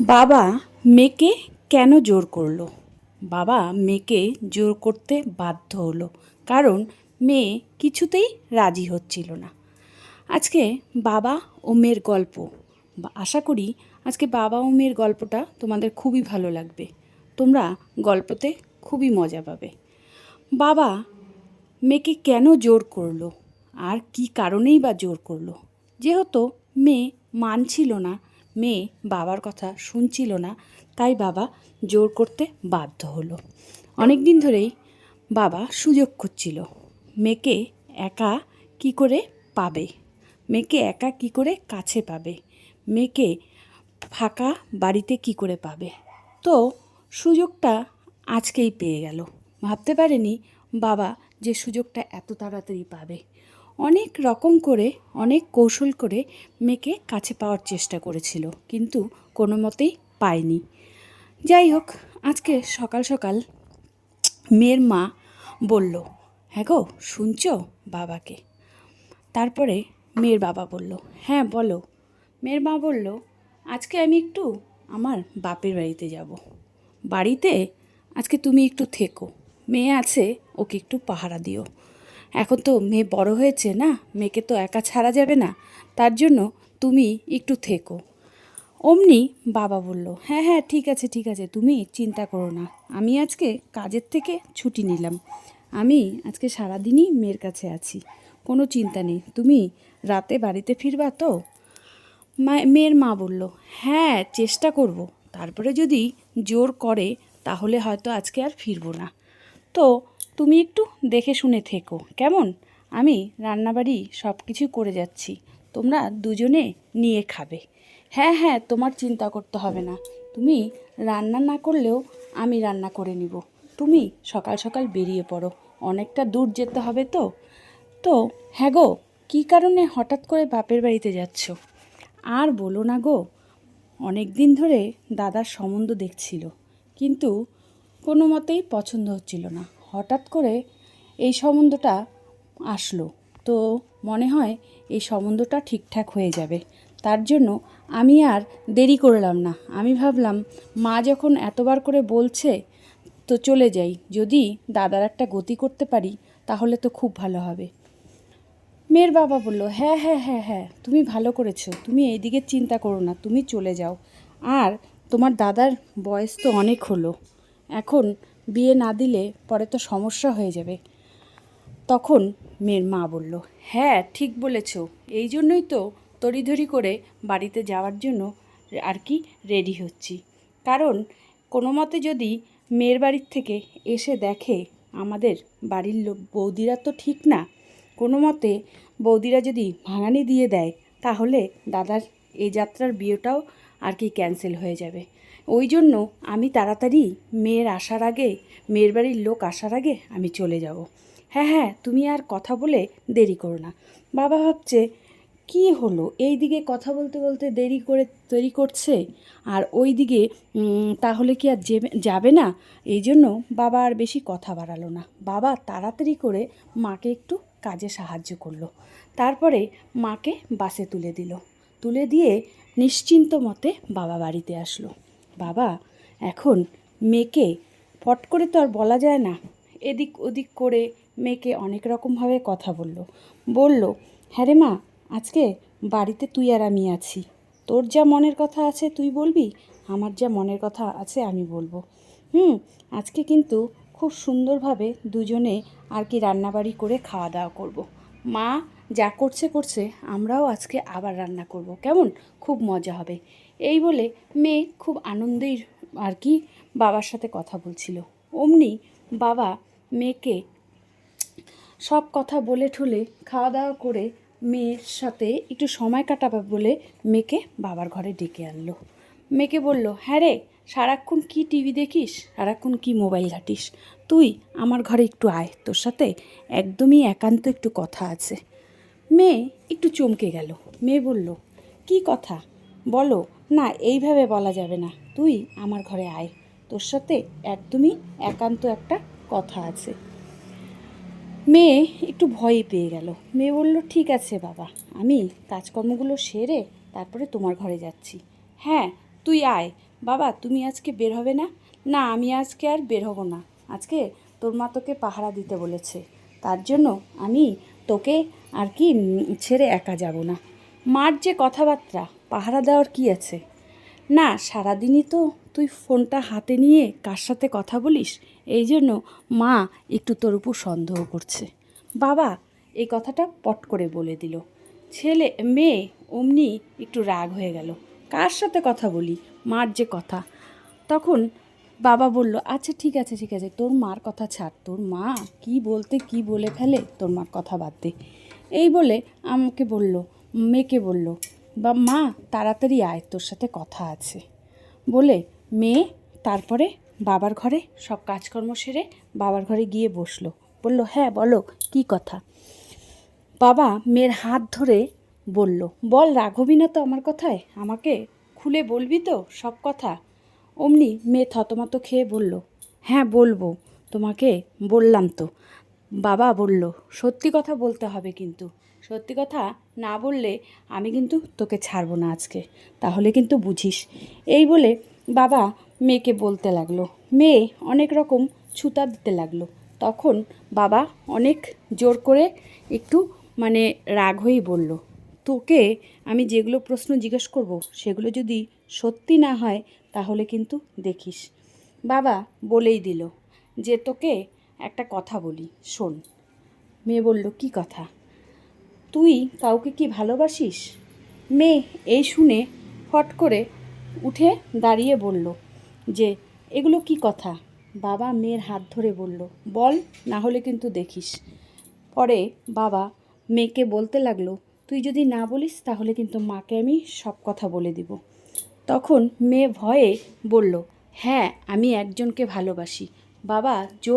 বাবা মেয়েকে কেন জোর করল? বাবা মেয়েকে জোর করতে বাধ্য হলো, কারণ মেয়ে কিছুতেই রাজি হচ্ছিল না। আজকে বাবা ও মেয়ের গল্প। আশা করি আজকে বাবা ও মেয়ের গল্পটা তোমাদের খুবই ভালো লাগবে। তোমরা গল্পতে খুবই মজা পাবে। বাবা মেয়েকে কেন জোর করল? আর কি কারণেই বা জোর করল? যেহেতু মেয়ে মানছিল না মেয়ে বাবার কথা শুনছিল না, তাই বাবা জোর করতে বাধ্য হলো। অনেক দিন ধরেই বাবা সুযোগ খুঁজছিল। মেয়েকে একা কি করে পাবে? মেয়েকে একা কি করে কাছে পাবে? মেয়েকে ফাঁকা বাড়িতে কি করে পাবে? তো সুযোগটা আজকেই পেয়ে গেল। ভাবতে পারেনি বাবা যে সুযোগটা এত তাড়াতাড়ি পাবে। অনেক রকম করে, অনেক কৌশল করে মেয়েকে কাছে পাওয়ার চেষ্টা করেছিল, কিন্তু কোনো মতেই পায়নি। যাই হোক, আজকে সকাল সকাল মেয়ের মা বলল হ্যাঁ গো, শুনছো বাবাকে? তারপরে মেয়ের বাবা বলল হ্যাঁ বলো। মেয়ের মা বলল, আজকে আমি একটু আমার বাপের বাড়িতে যাব। বাড়িতে আজকে তুমি একটু থেকো। মেয়ে আছে, ওকে একটু পাহারা দিও। এখন তো মেয়ে বড় হয়েছে না, মেয়েকে তো একা ছাড়া যাবে না, তার জন্য তুমি একটু থেকো। অমনি বাবা বলল হ্যাঁ হ্যাঁ ঠিক আছে ঠিক আছে, তুমি চিন্তা করো না। আমি আজকে কাজের থেকে ছুটি নিলাম। আমি আজকে সারাদিনই মেয়ের কাছে আছি। কোনো চিন্তা নেই। তুমি রাতে বাড়িতে ফিরবা তো? মা, মেয়ের মা বলল হ্যাঁ চেষ্টা করব। তারপরে যদি জোর করে, তাহলে হয়তো আজকে আর ফিরবো না। তো তুমি একটু দেখে শুনে থেকো। কেমন? আমি রান্নাবাড়ি সব কিছু করে যাচ্ছি। তোমরা দুজনে নিয়ে খাবে। হ্যাঁ হ্যাঁ তোমার চিন্তা করতে হবে না। তুমি রান্না না করলেও আমি রান্না করে নিব। তুমি সকাল সকাল বেরিয়ে পড়ো। অনেকটা দূর যেতে হবে তো? তো হ্যাঁ গো, কী কারণে হঠাৎ করে বাপের বাড়িতে যাচ্ছ? আর বলো না গো। অনেক দিন ধরে দাদার সম্বন্ধ দেখছিল, কিন্তু কোনো মতেই পছন্দ হচ্ছিল না। হঠাৎ করে এই সম্বন্ধটা আসলো। তো মনে হয় এই সম্বন্ধটা ঠিকঠাক হয়ে যাবে। তার জন্য আমি আর দেরি করলাম না। আমি ভাবলাম, মা যখন এতবার করে বলছে, তো চলে যাই। যদি দাদার একটা গতি করতে পারি, তাহলে তো খুব ভালো হবে। মেয়ের বাবা বলল হ্যাঁ হ্যাঁ হ্যাঁ হ্যাঁ তুমি ভালো করেছ। তুমি এইদিকে চিন্তা করো না, তুমি চলে যাও। আর তোমার দাদার বয়স তো অনেক হলো। এখন বিয়ে না দিলে পরে তো সমস্যা হয়ে যাবে। তখন মেয়ের মা বলল হ্যাঁ ঠিক বলেছ। এই জন্যই তো তড়িধড়ি করে বাড়িতে যাওয়ার জন্য আর কি রেডি হচ্ছি। কারণ কোনো মতে যদি মেয়ের বাড়ির থেকে এসে দেখে আমাদের বাড়ির লোক, বৌদিরা তো ঠিক না। কোনো মতে বৌদিরা যদি ভাঙানি দিয়ে দেয়, তাহলে দাদার এই যাত্রার বিয়েটাও আর কি ক্যান্সেল হয়ে যাবে। ওই জন্য আমি তাড়াতাড়ি মেয়ের আসার আগে, মেয়ের বাড়ির লোক আসার আগে আমি চলে যাব। হ্যাঁ হ্যাঁ তুমি আর কথা বলে দেরি করো না। বাবা ভাবছে, কি হলো? এই দিকে কথা বলতে বলতে দেরি করে তৈরি করছে? আর ওই দিকে তাহলে কি আর যেবে- না? এই জন্য বাবা আর বেশি কথা বাড়ালো না। বাবা তাড়াতাড়ি করে মাকে একটু কাজে সাহায্য করল। তারপরে মাকে বাসে তুলে দিল। তুলে দিয়ে নিশ্চিন্ত মতে বাবা বাড়িতে আসলো। বাবা, এখন মেয়েকে ফট করে তো আর বলা যায় না। এদিক ওদিক করে মেয়েকে অনেক রকমভাবে কথা বলল। বলল হ্যাঁ রে মা, আজকে বাড়িতে তুই আর আমি আছি। তোর যা মনের কথা আছে তুই বলবি, আমার যা মনের কথা আছে আমি বলব। হুম, আজকে কিন্তু খুব সুন্দরভাবে দুজনে আর কি রান্নাবাড়ি করে খাওয়া দাওয়া করব। মা যা করছে করছে আমরাও আজকে আবার রান্না করব। কেমন? খুব মজা হবে। এই বলে মেয়ে খুব আনন্দেই আর কি বাবার সাথে কথা বলছিল। অমনি বাবা মেয়েকে সব কথা বলে ঠুলে খাওয়া দাওয়া করে মেয়ের সাথে একটু সময় কাটাবে বলে মেয়েকে বাবার ঘরে ডেকে আনলো। মেয়েকে বলল হ্যাঁ রে, সারাক্ষণ কি টিভি দেখিস? সারাক্ষণ কি মোবাইল ঘাটিস? তুই আমার ঘরে একটু আয়, তোর সাথে একদমই একান্ত একটু কথা আছে। মেয়ে একটু চমকে গেল। মেয়ে বলল, কি কথা? বলো। না, এইভাবে বলা যাবে না। তুই আমার ঘরে আয়। তোর সাথে একদমই একান্ত একটা কথা আছে। মেয়ে একটু ভয় পেয়ে গেল। মেয়ে বলল, ঠিক আছে বাবা, আমি কাজকর্মগুলো সেরে তারপরে তোমার ঘরে যাচ্ছি। হ্যাঁ তুই আয়। বাবা, তুমি আজকে বের হবে না? না, আমি আজকে আর বের হব না। আজকে তোর মা তোকে পাহারা দিতে বলেছে। তার জন্য আমি তোকে আর কি ছেড়ে একা যাব না। মার যে কথাবার্তা, পাহারা দেওয়ার কি আছে? না, সারাদিনই তো তুই ফোনটা হাতে নিয়ে কার সাথে কথা বলিস? এই জন্য মা একটু তোর উপর সন্দেহ করছে। বাবা, এই কথাটা পট করে বলে দিল। ছেলে, মেয়ে, অমনি একটু রাগ হয়ে গেল। কার সাথে কথা বলি? মার যে কথা। তখন বাবা বলল আচ্ছা ঠিক আছে ঠিক আছে, তোর মার কথা ছাড়। তোর মা কি বলতে, কি বলে ফেলে, তোর মার কথা বাদ দে। এই বলে আমাকে বলল, মেয়েকে বলল, বা, মা, তাড়াতাড়ি আয়, তোর সাথে কথা আছে। বলে, মেয়ে, তারপরে বাবার ঘরে সব কাজকর্ম সেরে বাবার ঘরে গিয়ে বসল। বলল হ্যাঁ বলো, কি কথা? বাবা মেয়ের হাত ধরে বলল, বল রাঘবি না তো আমার কথায় আমাকে খুলে বলবি তো সব কথা? অমনি মেয়ে থতমত খেয়ে বলল হ্যাঁ বলব। তোমাকে বললাম তো। বাবা বলল, সত্যি কথা বলতে হবে কিন্তু। সত্যি কথা না বললে আমি কিন্তু তোকে ছাড়বো না আজকে। তাহলে কিন্তু বুঝিস। এই বলে বাবা মেয়েকে বলতে লাগল। মেয়ে অনেক রকম ছুতা দিতে লাগল। তখন বাবা অনেক জোর করে একটু মানে রাগ হয়েই বলল তোকে আমি যেগুলো প্রশ্ন জিজ্ঞেস করব, সেগুলো যদি সত্যি না হয়, তাহলে কিন্তু দেখিস। বাবা বলেই দিল যে তোকে একটা কথা বলি, শোন। মেয়ে বলল, কি কথা? তুই কাউকে কি ভালোবাসিস? মেয়ে এই শুনে ফট করে উঠে দাঁড়িয়ে বলল যে, এগুলো কি কথা? বাবা মেয়ের হাত ধরে বলল, বল, না হলে কিন্তু দেখিস। পরে বাবা মেয়েকে বলতে লাগল তুই যদি না বলিস, তাহলে কিন্তু মাকে আমি সব কথা বলে দিব। তখন মেয়ে ভয়ে বলল হ্যাঁ আমি একজনকে ভালোবাসি। বাবা, জোর